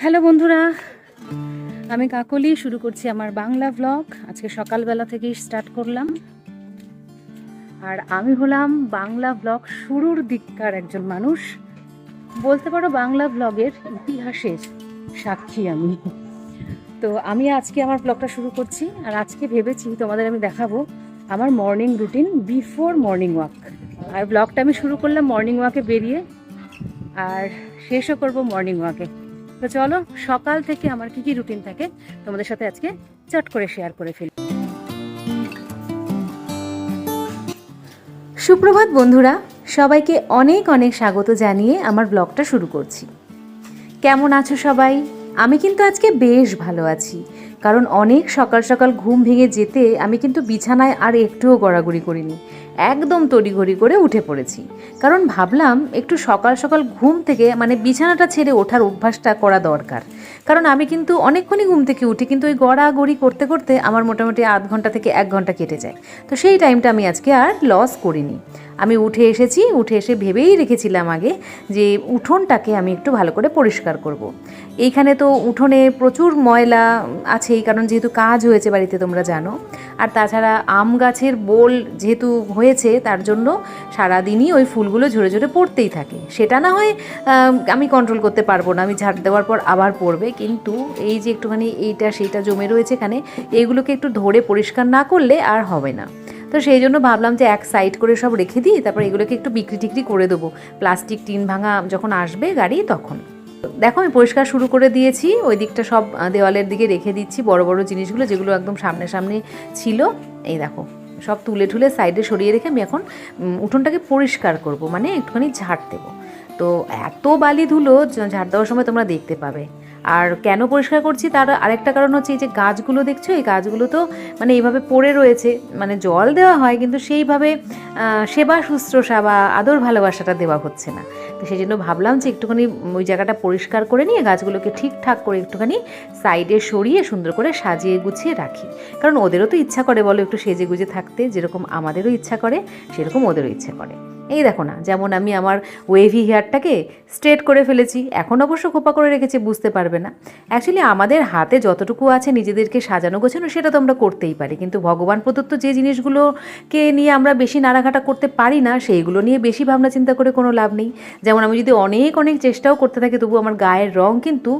Hello বন্ধুরা, আমি কাকলি, শুরু করছি আমার বাংলা ব্লগ আজকে সকালবেলা থেকেই স্টার্ট করলাম। আর আমি হলাম বাংলা ব্লগ শুরুর দিককার একজন মানুষ। বলতে পারো বাংলা ব্লগের ইতিহাসের সাক্ষী আমি। তো আমি আজকে আমার ব্লগটা শুরু করছি, আর আজকে ভেবেছি তোমাদের আমি দেখাবো আমার morning routine before morning walk আর ব্লগটা আমি শুরু করলাম মর্নিং ওয়াকে বেরিয়ে, আর শেষও করব মর্নিং ওয়াকে তো চলো, সকাল থেকে আমার কি কি রুটিন থাকে তোমাদের সাথে আজকে চট করে শেয়ার করে ফেলি। সুপ্রভাত বন্ধুরা, সবাইকে অনেক অনেক স্বাগত জানিয়ে আমার ব্লগটা শুরু করছি। কেমন আছো সবাই? আমি কিন্তু আজকে বেশ ভালো আছি। কারণ অনেক সকাল সকাল ঘুম ভেঙে যেতে আমি কিন্তু বিছানায় আর একটুও গড়াগড়ি করিনি। একদম তড়িঘড়ি করে উঠে পড়েছি। কারণ ভাবলাম একটু সকাল সকাল ঘুম থেকে মানে বিছানাটা ছেড়ে ওঠার অভ্যাসটা করা দরকার। কারণ আমি কিন্তু অনেকক্ষণই ঘুম থেকে উঠি, কিন্তু ওই গড়াগড়ি করতে করতে আমার মোটামুটি আধ ঘণ্টা থেকে এক ঘণ্টা কেটে যায়। তো সেই টাইমটা আমি আজকে আর লস করিনি। আমি উঠে এসেছি, উঠে এসে ভেবেই রেখেছিলাম আগে যে উঠোনটাকে আমি একটু ভালো করে পরিষ্কার করব। এইখানে তো উঠোনে প্রচুর ময়লা আছেই, কারণ যেহেতু কাজ হয়েছে বাড়িতে, তোমরা জানো। আর তাছাড়া আম গাছের বোল যেহেতু হয়েছে, তার জন্য সারাদিনই ওই ফুলগুলো ঝরে ঝরে পড়তেই থাকে। সেটা না হয় আমি কন্ট্রোল করতে পারব না, আমি ঝাড় দেওয়ার পর আবার পড়বে। কিন্তু এই যে একটুখানি এইটা, সেইটা জমে রয়েছে এখানে এইগুলোকে একটু ধরে পরিষ্কার না করলে আর হবে না। তো সেই জন্য ভাবলাম যে এক সাইড করে সব রেখে দিই, তারপর এগুলোকে একটু বিক্রি টিক্রি করে দেবো। প্লাস্টিক টিন ভাঙা যখন আসবে গাড়ি, তখন। দেখো, আমি পরিষ্কার শুরু করে দিয়েছি। ওই দিকটা সব দেওয়ালের দিকে রেখে দিচ্ছি বড় বড় জিনিসগুলো, যেগুলো একদম সামনে সামনে ছিল। এই দেখো, সব তুলে ঠুলে সাইডে সরিয়ে রেখে আমি এখন উঠোনটাকে পরিষ্কার করব মানে একটুখানি ঝাড় দেবো। তো এত বালি ধুলো, ঝাড় দেওয়ার সময় তোমরা দেখতে পাবে। আর কেন পরিষ্কার করছি তার আরেকটা কারণ হচ্ছে এই যে গাছগুলো দেখছ, এই গাছগুলো তো মানে এইভাবে পড়ে রয়েছে মানে জল দেওয়া হয় কিন্তু সেইভাবে সেবা শুশ্রূষা বা আদর ভালোবাসাটা দেওয়া হচ্ছে না। তো সেই জন্য ভাবলাম যে একটুখানি ওই জায়গাটা পরিষ্কার করে নিয়ে গাছগুলোকে ঠিকঠাক করে একটুখানি সাইডে সরিয়ে সুন্দর করে সাজিয়ে গুছিয়ে রাখি। কারণ ওদেরও তো ইচ্ছা করে বলো একটু সেজে গুজে থাকতে, যেরকম আমাদেরও ইচ্ছা করে, সেরকম ওদেরও ইচ্ছা করে। এই দেখো না, যেমন আমি আমার ওয়েভি হেয়ারটাকে স্ট্রেট করে ফেলেছি, এখন অবশ্য খোপা করে রেখেছি, বুঝতে পারবে না। অ্যাকচুয়ালি আমাদের হাতে যতটুকু আছে, নিজেদেরকে সাজানো গোছানো, সেটা তো আমরা করতেই পারি। কিন্তু ভগবান প্রদত্ত যে জিনিসগুলোকে নিয়ে আমরা বেশি নাড়াঘাটা করতে পারি না, সেইগুলো নিয়ে বেশি ভাবনা চিন্তা করে কোনো লাভ নেই। যেমন আমি যদি অনেক অনেক চেষ্টাও করতে থাকি তবু আমার গায়ের রং কিন্তু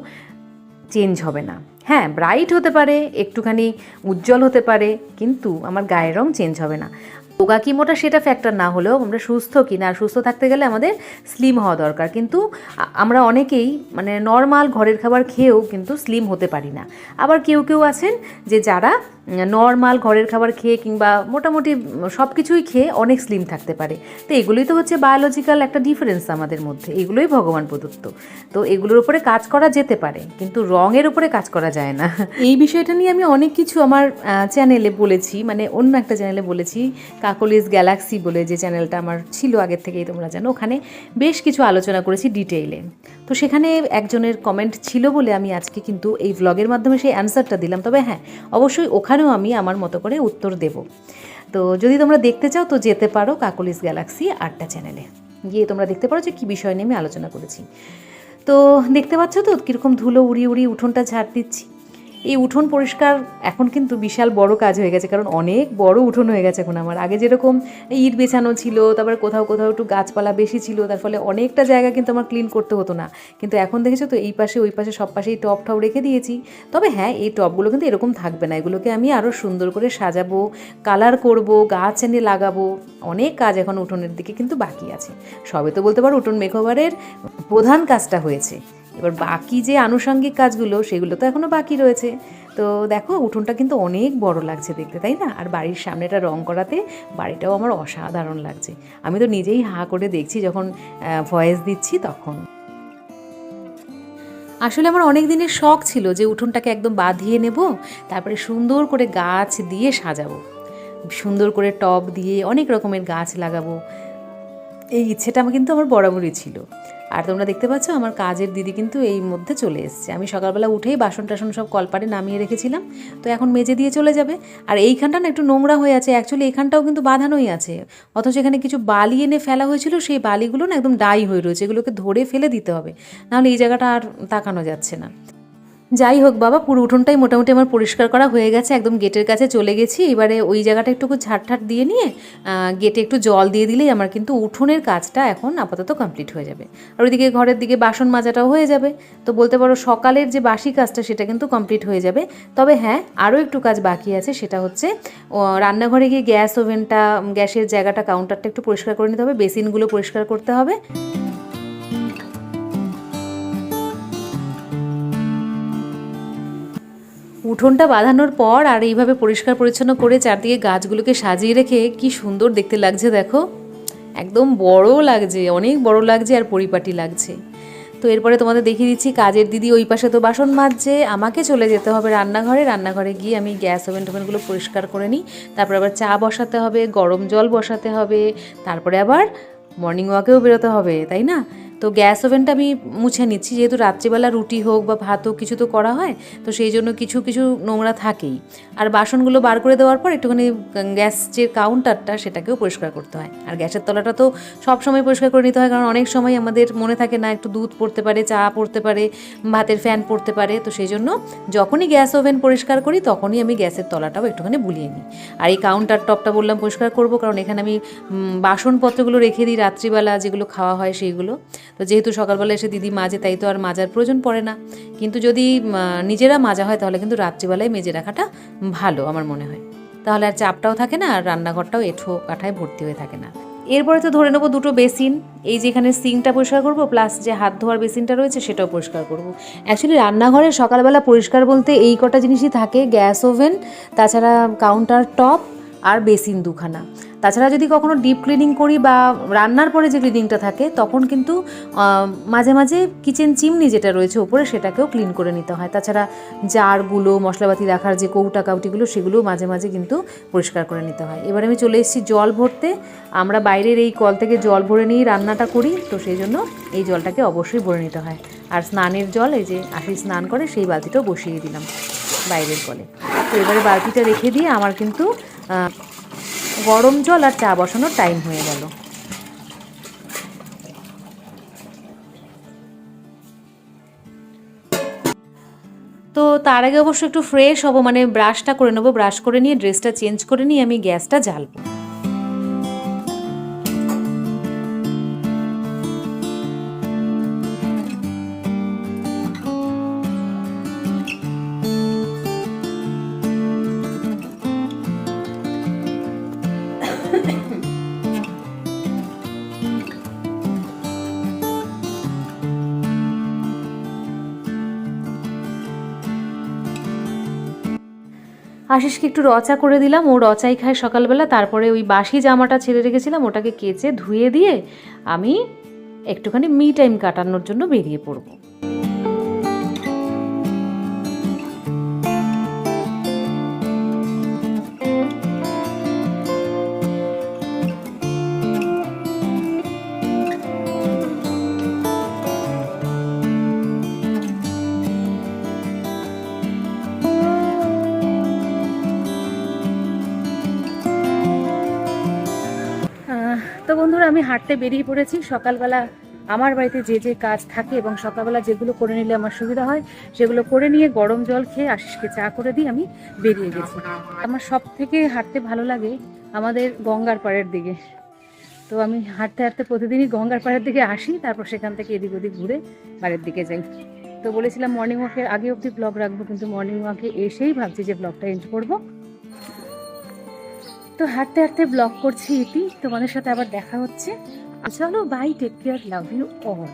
চেঞ্জ হবে না। হ্যাঁ ব্রাইট হতে পারে, একটুখানি উজ্জ্বল হতে পারে, কিন্তু আমার গায়ের রং চেঞ্জ হবে না। রোগা কি মোটা সেটা ফ্যাক্টর না হলেও আমরা সুস্থ কি না সুস্থ থাকতে গেলে আমাদের স্লিম হওয়া দরকার। কিন্তু আমরা অনেকেই মানে নর্মাল ঘরের খাবার খেয়েও কিন্তু স্লিম হতে পারি না। আবার কেউ কেউ আছেন যে যারা নর্মাল ঘরের খাবার খেয়ে কিংবা মোটামুটি সব কিছুই খেয়ে অনেক স্লিম থাকতে পারে। তো এগুলোই তো হচ্ছে বায়োলজিক্যাল একটা ডিফারেন্স আমাদের মধ্যে। এগুলোই ভগবান প্রদত্ত। তো এগুলোর উপরে কাজ করা যেতে পারে, কিন্তু রঙের উপরে কাজ করা যায় না। এই বিষয়টা নিয়ে আমি অনেক কিছু আমার চ্যানেলে বলেছি মানে অন্য একটা চ্যানেলে বলেছি কাকলিস গ্যালাক্সি বলে যে চ্যানেলটা আমার ছিল আগের থেকেই তোমরা জানো। ওখানে বেশ কিছু আলোচনা করেছি ডিটেইলে তো সেখানে একজনের কমেন্ট ছিল বলে আমি আজকে কিন্তু এই ব্লগের মাধ্যমে সেই অ্যান্সারটা দিলাম। তবে হ্যাঁ অবশ্যই ওখানেও আমি আমার মতো করে উত্তর দেব। তো যদি তোমরা দেখতে চাও তো যেতে পারো কাকলিস গ্যালাক্সি আটটা চ্যানেলে গিয়ে তোমরা দেখতে পারো যে কী বিষয় নিয়ে আমি আলোচনা করেছি। তো দেখতে পাচ্ছ তো কীরকম ধুলো উড়ি উড়ি উঠোনটা ঝাড় দিচ্ছি। এই উঠোন পরিষ্কার এখন কিন্তু বিশাল বড় কাজ হয়ে গেছে, কারণ অনেক বড় উঠোন হয়ে গেছে এখন আমার। আগে যেরকম ইট বেছানো ছিল, তারপর কোথাও কোথাও একটু গাছপালা বেশি ছিল, তার ফলে অনেকটা জায়গা কিন্তু আমার ক্লিন করতে হতো না। কিন্তু এখন দেখেছ তো, এই পাশে, ওই পাশে সব পাশেই টপ টপ রেখে দিয়েছি। তবে হ্যাঁ এই টপগুলো কিন্তু এরকম থাকবে না। এগুলোকে আমি আরও সুন্দর করে সাজাবো কালার করব, গাছ এনে লাগাবো। অনেক কাজ এখন উঠোনের দিকে কিন্তু বাকি আছে। সবে তো বলতে পারো, উঠোন মেকওভারের প্রধান কাজটা হয়েছে। এবার বাকি যে আনুষঙ্গিক কাজগুলো, সেগুলো তো এখনও বাকি রয়েছে। তো দেখো, উঠোনটা কিন্তু অনেক বড় লাগছে দেখতে, তাই না? আর বাড়ির সামনেটা রং করাতে বাড়িটাও আমার অসাধারণ লাগছে। আমি তো নিজেই হা করে দেখছি যখন ভয়েস দিচ্ছি তখন। আসলে আমার অনেক দিনের শখ ছিল যে উঠোনটাকে একদম বাঁধিয়ে নেব, তারপরে সুন্দর করে গাছ দিয়ে সাজাবো। সুন্দর করে টব দিয়ে অনেক রকমের গাছ লাগাবো। এই ইচ্ছেটা আমার কিন্তু আমার বরাবরই ছিল। আর তোমরা দেখতে পাচ্ছ আমার কাজের দিদি কিন্তু এই মধ্যে চলে এসছে। আমি সকালবেলা উঠেই বাসন টাসন সব কলপারে নামিয়ে রেখেছিলাম। তো এখন মেজে দিয়ে চলে যাবে। আর এইখানটা না একটু নোংরা হয়ে আছে। অ্যাকচুয়ালি এখানটাও কিন্তু বাঁধানোই আছে। অথচ এখানে কিছু বালি এনে ফেলা হয়েছিল। সেই বালিগুলো না একদম ডাই হয়ে রয়েছে। এগুলোকে ধরে ফেলে দিতে হবে। নাহলে এই জায়গাটা আর তাকানো যাচ্ছে না। যাই হোক বাবা, পুরো উঠোনটাই মোটামুটি আমার পরিষ্কার করা হয়ে গেছে, একদম গেটের কাছে চলে গেছি। এবারে ওই জায়গাটা একটু ঝাড় দিয়ে নিয়ে গেটে একটু জল দিয়ে দিলেই আমার কিন্তু উঠোনের কাজটা এখন আপাতত কমপ্লিট হয়ে যাবে। আর ওইদিকে ঘরের দিকে বাসন মাজাটাও হয়ে যাবে। তো বলতে পারো সকালের যে বাসি কাজটা সেটা কিন্তু কমপ্লিট হয়ে যাবে। তবে হ্যাঁ আরও একটু কাজ বাকি আছে, সেটা হচ্ছে রান্নাঘরে গিয়ে গ্যাস ওভেনটা, গ্যাসের জায়গাটা কাউন্টারটা একটু পরিষ্কার করে নিতে হবে, বেসিনগুলো পরিষ্কার করতে হবে। উঠোনটা বাঁধানোর পর আর এইভাবে পরিষ্কার পরিচ্ছন্ন করে চারদিকে গাছগুলোকে সাজিয়ে রেখে কি সুন্দর দেখতে লাগছে দেখো। একদম বড় লাগছে, অনেক বড় লাগছে আর পরিপাটি লাগছে। তো এরপরে তোমাদের দেখিয়ে দিচ্ছি, কাজের দিদি ওই পাশে তো বাসন মাজছে, আমাকে চলে যেতে হবে রান্নাঘরে। রান্নাঘরে গিয়ে আমি গ্যাস ওভেন টোভেনগুলো পরিষ্কার করে নিই। তারপর আবার চা বসাতে হবে, গরম জল বসাতে হবে, তারপরে আবার মর্নিং ওয়াকেও বেরোতে হবে, তাই না? তো গ্যাস ওভেনটা আমি মুছে নিচ্ছি। যেহেতু রাত্রিবেলা রুটি হোক বা ভাত হোক কিছু তো করা হয়, তো সেই জন্য কিছু কিছু নোংরা থাকেই। আর বাসনগুলো বার করে দেওয়ার পর একটুখানি গ্যাস যে কাউন্টারটা সেটাকেও পরিষ্কার করতে হয়। আর গ্যাসের তলাটা তো সব সময় পরিষ্কার করে নিতে হয়, কারণ অনেক সময় আমাদের মনে থাকে না, একটু দুধ পড়তে পারে, চা পড়তে পারে, ভাতের ফ্যান পড়তে পারে। তো সেই জন্য যখনই গ্যাস ওভেন পরিষ্কার করি, তখনই আমি গ্যাসের তলাটাও একটুখানি বুলিয়ে নিই। আর এই কাউন্টার টপটা বললাম পরিষ্কার করব, কারণ এখানে আমি বাসনপত্রগুলো রেখে দিই রাত্রিবেলা, যেগুলো খাওয়া হয় সেইগুলো। তো যেহেতু সকালবেলা এসে দিদি মাজে তাই তো আর মাজার প্রয়োজন পড়ে না। কিন্তু যদি নিজেরা মাজা হয়, তাহলে কিন্তু রাত্রিবেলায় মেজে রাখাটা ভালো আমার মনে হয়। তাহলে আর চাপটাও থাকে না, আর রান্নাঘরটাও এঠো কাঠায় ভর্তি হয়ে থাকে না। এরপরে তো ধরে নেব দুটো বেসিন। এই যে এখানে সিঙ্কটা পরিষ্কার করব, প্লাস যে হাত ধোয়ার বেসিনটা রয়েছে, সেটাও পরিষ্কার করব। অ্যাকচুয়ালি রান্নাঘরে সকালবেলা পরিষ্কার বলতে এই কটা জিনিসই থাকে, গ্যাস ওভেন, তাছাড়া কাউন্টার টপ আর বেসিন দুখানা। তাছাড়া যদি কখনো ডিপ ক্লিনিং করি বা রান্নার পরে যে ক্লিনিংটা থাকে, তখন কিন্তু মাঝে মাঝে কিচেন চিমনি যেটা রয়েছে ওপরে সেটাকেও ক্লিন করে নিতে হয়। তাছাড়া জারগুলো, মশলাপাতি রাখার যে কৌটা কাউটিগুলো সেগুলো মাঝে মাঝে কিন্তু পরিষ্কার করে নিতে হয়। এবার আমি চলে এসেছি জল ভরতে। আমরা বাইরের এই কল থেকে জল ভরে নিয়েই রান্নাটা করি, তো সেই জন্য এই জলটাকে অবশ্যই ভরে নিতে হয়। আর স্নানের জল, এই যে আশি স্নান করে, সেই বালতিটাও বসিয়ে দিলাম বাইরের কলে। তো এবারে বালতিটা রেখে দিয়ে আমার কিন্তু গরম জল আর চা বসানোর টাইম হয়ে গেল। তো তার আগে অবশ্য একটু ফ্রেশ হব মানে ব্রাশটা করে নেব ব্রাশ করে নিয়ে ড্রেসটা চেঞ্জ করে নিয়ে আমি গ্যাসটা জ্বালবো। আশিসকে একটু রচা করে দিলাম। ও রচাই খায় সকালবেলা, তারপরে ওই বাসি জামাটা ছেড়ে রেখেছিলাম, ওটাকে কেচে ধুয়ে দিয়ে আমি একটুখানি মি টাইম কাটানোর জন্য বেরিয়ে পড়ব। আমি হাঁটতে বেরিয়ে পড়েছি। সকালবেলা আমার বাড়িতে যে যে কাজ থাকে এবং সকালবেলা যেগুলো করে নিলে আমার সুবিধা হয়, সেগুলো করে নিয়ে গরম জল খেয়ে আশিসকে চা করে দিয়ে আমি বেরিয়ে গেছি। আমার সব থেকে হাঁটতে ভালো লাগে আমাদের গঙ্গার পাড়ের দিকে। তো আমি হাঁটতে হাঁটতে প্রতিদিনই গঙ্গার পাড়ের দিকে আসি, তারপর সেখান থেকে এদিক ওদিক ঘুরে বাড়ির দিকে যাই। তো বলেছিলাম মর্নিং ওয়াকের আগে অবধি ব্লগ রাখব, কিন্তু মর্নিং ওয়াকে এসেই ভাবছি যে ব্লগটা এন্ড করব। তো হাঁটতে হাঁটতে ব্লগ করছি ইতি। তোমাদের সাথে আবার দেখা হচ্ছে। চলো bye take care love you all